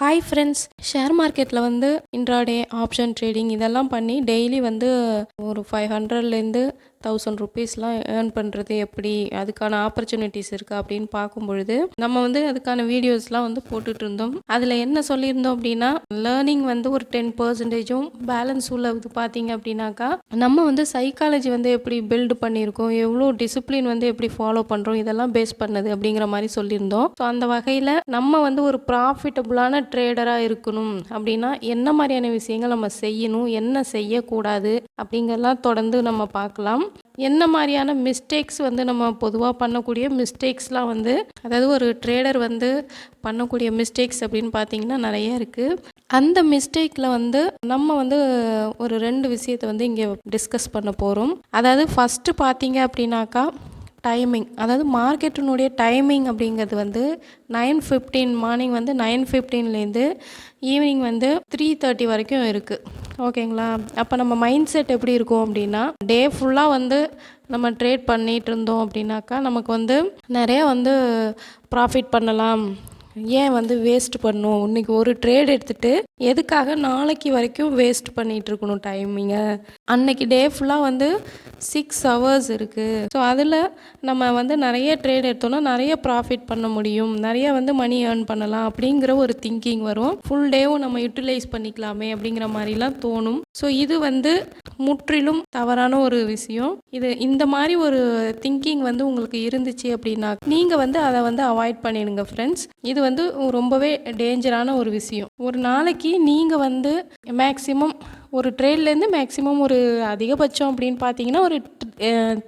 Hi friends share மார்க்கெட்டில் வந்து intraday option trading இதெல்லாம் பண்ணி டெய்லி வந்து ஒரு ஃபைவ் ஹண்ட்ரட்லேருந்து தௌசண்ட் ருபீஸ்லாம் ஏர்ன் பண்ணுறது எப்படி? அதுக்கான ஆப்பர்ச்சுனிட்டிஸ் இருக்கா? அப்படின்னு பார்க்கும் பொழுது நம்ம வந்து அதுக்கான வீடியோஸ்லாம் வந்து போட்டுட்டு இருந்தோம். அதில் என்ன சொல்லியிருந்தோம் அப்படின்னா லேர்னிங் வந்து ஒரு டென் பர்சன்டேஜும் பேலன்ஸ் உள்ளது பார்த்தீங்க அப்படின்னாக்கா நம்ம வந்து சைக்காலஜி வந்து எப்படி பில்டு பண்ணியிருக்கோம்? எவ்வளோ டிசிப்ளின் வந்து எப்படி ஃபாலோ பண்ணுறோம் இதெல்லாம் பேஸ் பண்ணது அப்படிங்கிற மாதிரி சொல்லியிருந்தோம். ஸோ அந்த வகையில் நம்ம வந்து ஒரு ப்ராஃபிட்டபுளான ட்ரேடராக இருக்கணும். அப்படின்னா என்ன மாதிரியான விஷயங்கள் நம்ம செய்யணும்? என்ன செய்யக்கூடாது? அப்படிங்கிறலாம் தொடர்ந்து நம்ம பார்க்கலாம். என்ன மாதிரியான மிஸ்டேக்ஸ் வந்து நம்ம பொதுவாக பண்ணக்கூடிய மிஸ்டேக்ஸ்லாம் வந்து அதாவது ஒரு ட்ரேடர் வந்து பண்ணக்கூடிய மிஸ்டேக்ஸ் அப்படின்னு பார்த்தீங்கன்னா நிறைய இருக்குது அந்த மிஸ்டேக்கில் வந்து நம்ம வந்து ஒரு ரெண்டு விஷயத்தை வந்து இங்கே டிஸ்கஸ் பண்ண போகிறோம் அதாவது ஃபஸ்ட்டு பார்த்தீங்க அப்படின்னாக்கா டைமிங் அதாவது மார்க்கெட்டினுடைய டைமிங் அப்படிங்கிறது வந்து நைன் ஃபிஃப்டீன் மார்னிங் வந்து நைன் ஃபிஃப்டீன்லேருந்து ஈவினிங் வந்து த்ரீ தேர்ட்டி வரைக்கும் இருக்குது ஓகேங்களா? அப்போ நம்ம மைண்ட் செட் எப்படி இருக்கும் அப்படின்னா டே ஃபுல்லாக வந்து நம்ம ட்ரேட் பண்ணிகிட்டு இருந்தோம் அப்படின்னாக்கா நமக்கு வந்து நிறைய வந்து ப்ராஃபிட் பண்ணலாம். ஏன் வந்து வேஸ்ட் பண்ணும் இன்னைக்கு ஒரு ட்ரேட் எடுத்துகிட்டு எதுக்காக நாளைக்கு வரைக்கும் வேஸ்ட் பண்ணிகிட்டு இருக்கணும் டைமிங்கை அன்னைக்கு டே ஃபுல்லாக வந்து சிக்ஸ் ஹவர்ஸ் இருக்குது ஸோ அதில் நம்ம வந்து நிறைய ட்ரேட் எடுத்தோம்னா நிறைய ப்ராஃபிட் பண்ண முடியும். நிறைய வந்து மணி ஏர்ன் பண்ணலாம் அப்படிங்கிற ஒரு திங்கிங் வரும். ஃபுல் டேவும் நம்ம யூட்டிலைஸ் பண்ணிக்கலாமே அப்படிங்கிற மாதிரிலாம் தோணும். ஸோ இது வந்து முற்றிலும் தவறான ஒரு விஷயம். இது இந்த மாதிரி ஒரு திங்கிங் வந்து உங்களுக்கு இருந்துச்சு அப்படின்னா நீங்கள் வந்து அதை வந்து அவாய்ட் பண்ணிடுங்க ஃப்ரெண்ட்ஸ் இது வந்து ரொம்பவே டேஞ்சரான ஒரு விஷயம். ஒரு நாளைக்கு நீங்கள் வந்து மேக்ஸிமம் ஒரு ட்ரேட்லேருந்து மேக்ஸிமம் ஒரு அதிகபட்சம் அப்படின்னு பார்த்தீங்கன்னா ஒரு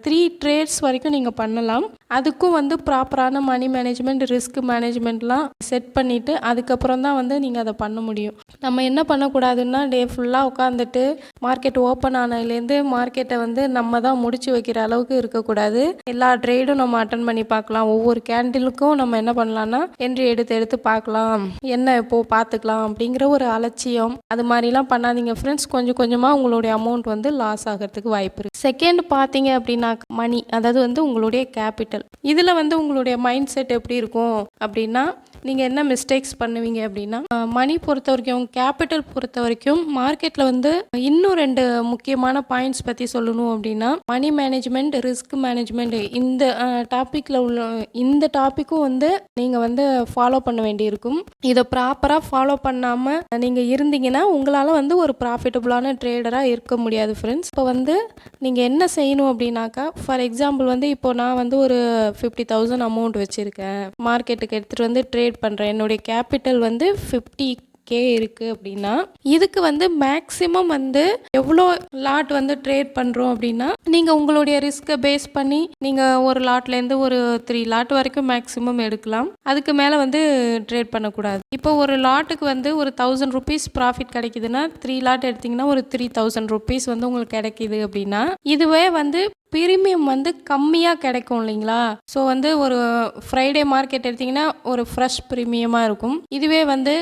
த்ரீ ட்ரேட்ஸ் வரைக்கும் நீங்கள் பண்ணலாம். அதுக்கும் வந்து ப்ராப்பரான மணி மேனேஜ்மெண்ட் ரிஸ்க் மேனேஜ்மெண்ட்லாம் செட் பண்ணிவிட்டு அதுக்கப்புறம் தான் வந்து நீங்கள் அதை பண்ண முடியும். நம்ம என்ன பண்ணக்கூடாதுன்னா டே ஃபுல்லாக உட்காந்துட்டு மார்க்கெட் ஓப்பன் ஆனதுலேருந்து மார்க்கெட்டை வந்து நம்ம தான் முடிச்சு வைக்கிற அளவுக்கு இருக்கக்கூடாது. எல்லா ட்ரேடும் நம்ம அட்டன் பண்ணி பார்க்கலாம். ஒவ்வொரு கேண்டிலுக்கும் நம்ம என்ன பண்ணலாம்னா என்ட்ரி எடுத்து எடுத்து பார்க்கலாம். என்ன இப்போது பார்த்துக்கலாம் அப்படிங்கிற ஒரு அலட்சியம். அது மாதிரிலாம் பண்ணாதீங்க. ஃப்ரெண்ட்ஸ் கொஞ்சம் கொஞ்சமாக உங்களுடைய அமௌண்ட் வந்து லாஸ் ஆகிறதுக்கு வாய்ப்பு இருக்குது செகண்ட் பார்த்தீங்க அப்படின்னா மணி அதாவது வந்து உங்களுடைய கேபிட்டல் இதில் வந்து உங்களுடைய மைண்ட் செட் எப்படி இருக்கும் அப்படின்னா நீங்கள் என்ன மிஸ்டேக்ஸ் பண்ணுவீங்க அப்படின்னா மணி பொறுத்த வரைக்கும் கேபிட்டல் பொறுத்த வரைக்கும் மார்க்கெட்டில் வந்து இன்னும் ரெண்டு முக்கியமான பாயிண்ட்ஸ் பற்றி சொல்லணும் அப்படின்னா மணி மேனேஜ்மெண்ட் ரிஸ்க் மேனேஜ்மெண்ட் இந்த டாப்பிக்கில் உள்ள இந்த டாப்பிக்கும் வந்து நீங்கள் வந்து ஃபாலோ பண்ண வேண்டியிருக்கும். இதை ப்ராப்பராக ஃபாலோ பண்ணாமல் நீங்கள் இருந்தீங்கன்னா உங்களால் வந்து ஒரு ப்ராஃபிட்டபுளான ட்ரேடராக இருக்க முடியாது ஃப்ரெண்ட்ஸ் இப்போ வந்து நீங்கள் என்ன செய்யணும் அப்படின்னாக்கா ஃபார் எக்ஸாம்பிள் வந்து இப்போ நான் வந்து ஒரு ஃபிஃப்டி தௌசண்ட் அமௌண்ட் வச்சுருக்கேன். மார்க்கெட்டுக்கு எடுத்துகிட்டு வந்து ட்ரேட் பண்ணுறேன் என்னுடைய கேபிட்டல் வந்து ஃபிஃப்டி கே இருக்குது அப்படின்னா இதுக்கு வந்து மேக்ஸிமம் வந்து எவ்வளோ லாட் வந்து ட்ரேட் பண்ணுறோம் அப்படின்னா நீங்கள் உங்களுடைய ரிஸ்க்கை பேஸ் பண்ணி நீங்கள் ஒரு லாட்லேருந்து ஒரு த்ரீ லாட் வரைக்கும் மேக்ஸிமம் எடுக்கலாம். அதுக்கு மேலே வந்து ட்ரேட் பண்ணக்கூடாது. இப்போ ஒரு லாட்டுக்கு வந்து ஒரு தௌசண்ட் ருபீஸ் ப்ராஃபிட் கிடைக்குதுன்னா த்ரீ லாட் எடுத்திங்கன்னா ஒரு த்ரீ தௌசண்ட் ருபீஸ் வந்து உங்களுக்கு கிடைக்கிது அப்படின்னா இதுவே வந்து பிரீமியம் வந்து கம்மியாக கிடைக்கும் இல்லைங்களா? ஸோ வந்து ஒரு ஃப்ரைடே மார்க்கெட் எடுத்திங்கன்னா ஒரு ஃப்ரெஷ் ப்ரீமியமாக இருக்கும். இதுவே வந்து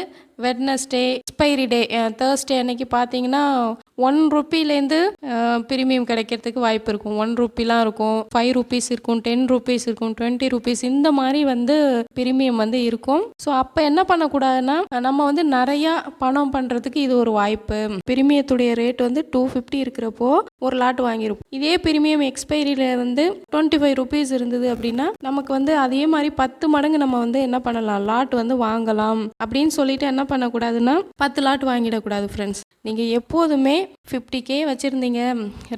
வெட்னஸ்டே எக்ஸ்பைரி டே தேர்ஸ்டே அன்னைக்கு பார்த்தீங்கன்னா ஒன் ருப்பிலேருந்து பிரீமியம் கிடைக்கிறதுக்கு வாய்ப்பு இருக்கும். ஒன் ருப்பிலாம் இருக்கும். ஃபைவ் ருபீஸ் இருக்கும் டென் ருபீஸ் இருக்கும் டுவெண்ட்டி ருபீஸ் இந்த மாதிரி வந்து பிரீமியம் வந்து இருக்கும். ஸோ அப்போ என்ன பண்ணக்கூடாதுன்னா நம்ம வந்து நிறையா பணம் பண்ணுறதுக்கு இது ஒரு வாய்ப்பு. பிரீமியத்துடைய ரேட் வந்து டூ ஃபிஃப்டி இருக்கிறப்போ ஒரு லாட் வாங்கியிருப்போம். இதே பிரீமியம் எக்ஸ்பைரியில் வந்து டுவெண்ட்டி ஃபைவ் ருபீஸ் இருந்தது அப்படின்னா நமக்கு வந்து அதே மாதிரி பத்து மடங்கு நம்ம வந்து என்ன பண்ணலாம்? லாட் வந்து வாங்கலாம். அப்படின்னு சொல்லிட்டு என்ன பண்ணக்கூடாதுன்னா பத்து லாட் வாங்கிடக்கூடாது ஃப்ரெண்ட்ஸ் நீங்கள் எப்போதுமே ஃபிஃப்டி கே வச்சுருந்தீங்க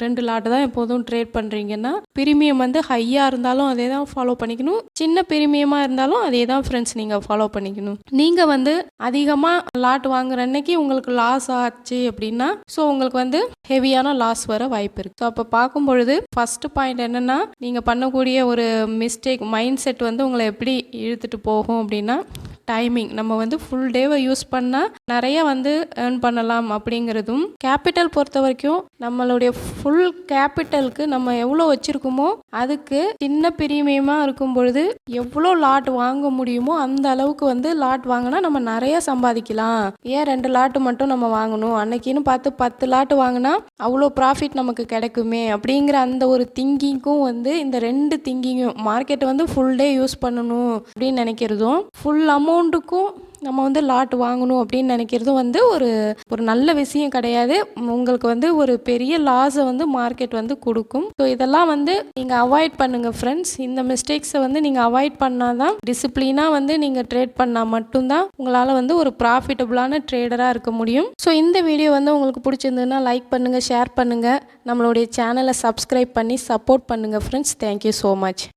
ரெண்டு லாட்டு தான் எப்போதும் ட்ரேட் பண்ணுறீங்கன்னா பிரீமியம் வந்து ஹையாக இருந்தாலும் அதே தான் ஃபாலோ பண்ணிக்கணும். சின்ன பிரீமியமாக இருந்தாலும் அதே தான் ஃப்ரெண்ட்ஸ் நீங்கள் ஃபாலோ பண்ணிக்கணும். நீங்கள் வந்து அதிகமாக லாட் வாங்குற அன்னைக்கு உங்களுக்கு லாஸ் ஆச்சு அப்படின்னா ஸோ உங்களுக்கு வந்து ஹெவியான லாஸ் வர வாய்ப்பு இருக்குது ஸோ அப்போ பார்க்கும் பொழுது ஃபஸ்ட்டு பாயிண்ட் என்னென்னா நீங்கள் பண்ணக்கூடிய ஒரு மிஸ்டேக் மைண்ட் செட் வந்து உங்களை எப்படி இழுத்துட்டு போகும் அப்படின்னா டைமிங் நம்ம வந்து ஃபுல் டேவை யூஸ் பண்ணால் நிறைய வந்து ஏர்ன் பண்ணலாம் அப்படிங்கிறதும் கேபிட்டல் பொறுத்த வரைக்கும் நம்மளுடைய ஃபுல் கேபிட்டலுக்கு நம்ம எவ்வளோ வச்சுருக்கோமோ அதுக்கு சின்ன பிரீமியமாக இருக்கும் பொழுது எவ்வளோ லாட் வாங்க முடியுமோ அந்த அளவுக்கு வந்து லாட் வாங்கினா நம்ம நிறைய சம்பாதிக்கலாம். ஏன் ரெண்டு லாட்டு மட்டும் நம்ம வாங்கணும்? அன்னைக்குன்னு பார்த்து பத்து லாட்டு வாங்கினா அவ்வளோ ப்ராஃபிட் நமக்கு கிடைக்குமே அப்படிங்கிற அந்த ஒரு திங்கிங்க்கும் வந்து இந்த ரெண்டு திங்கிங்கும் மார்க்கெட்டை வந்து ஃபுல் டே யூஸ் பண்ணணும் அப்படின்னு நினைக்கிறதும் ஃபுல் அமௌண்ட்டுக்கும் நம்ம வந்து லாட் வாங்கணும் அப்படின்னு நினைக்கிறதும் வந்து ஒரு ஒரு நல்ல விஷயம் கிடையாது. உங்களுக்கு வந்து ஒரு பெரிய லாஸை வந்து மார்க்கெட் வந்து கொடுக்கும். ஸோ இதெல்லாம் வந்து நீங்கள் அவாய்ட் பண்ணுங்கள் ஃப்ரெண்ட்ஸ் இந்த மிஸ்டேக்ஸை வந்து நீங்கள் அவாய்ட் பண்ணால் தான் டிசிப்ளினாக வந்து நீங்கள் ட்ரேட் பண்ணால் மட்டும்தான் உங்களால் வந்து ஒரு ப்ராஃபிட்டபுளான ட்ரேடராக இருக்க முடியும். ஸோ இந்த வீடியோ வந்து உங்களுக்கு பிடிச்சிருந்ததுன்னா லைக் பண்ணுங்கள் ஷேர் பண்ணுங்கள் நம்மளுடைய சேனலை சப்ஸ்கிரைப் பண்ணி சப்போர்ட் பண்ணுங்கள் ஃப்ரெண்ட்ஸ் தேங்க்யூ ஸோ மச்